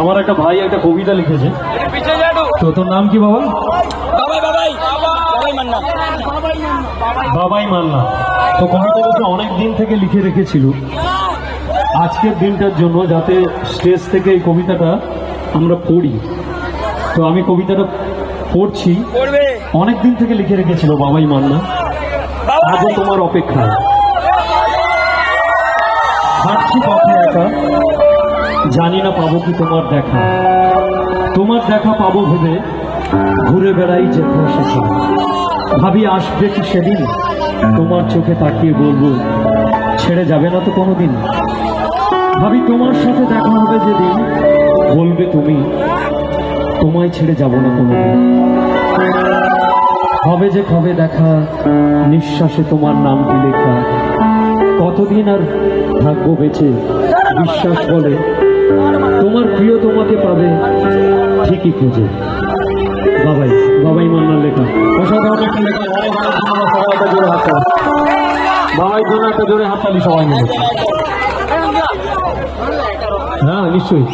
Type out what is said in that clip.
আমার একটা ভাই একটা কবিতা লিখেছে। তো তোর নাম কি বাবা? বাবাই মান্না। তো কবিতাটা অনেক দিন থেকে লিখে রেখেছিল। আজকের দিনটার জন্য যাতে স্টেজ থেকে এই কবিতাটা আমরা পড়ি। তো আমি কবিতাটা পড়ছি। অনেক দিন থেকে লিখে রেখেছিল বাবাই মান্না। আজও তোমার অপেক্ষা হাঁটছি পথে একা। জানি না পাবো কি তোমার দেখা। তোমার দেখা পাবো ভেবে ঘুরে বেড়াই সেখানে ভাবি, আসবে কি সেদিন? তোমার চোখে তাকিয়ে বলব, ছেড়ে যাবে না তো কোনোদিন। ভাবি, তোমার সাথে দেখা হবে যেদিন, বলবে তুমি, তোমায় ছেড়ে যাব না কোনোদিন। হবে যে কবে দেখা, নিঃশ্বাসে তোমার নাম নামটি লেখা? কতদিন আর ভাগ্য বেঁচে? বিশ্বাস বলে তোমার প্রিয় তোমাকে পাবে ঠিকই খুঁজে বাবাই বাবাই মান্নার লেখা। অসাধারণ একটা লেখা। সবাই জোরে হাত বাবাই জন্য একটা জোরে হাততালি সবাই মিলে। হ্যাঁ নিশ্চয়ই।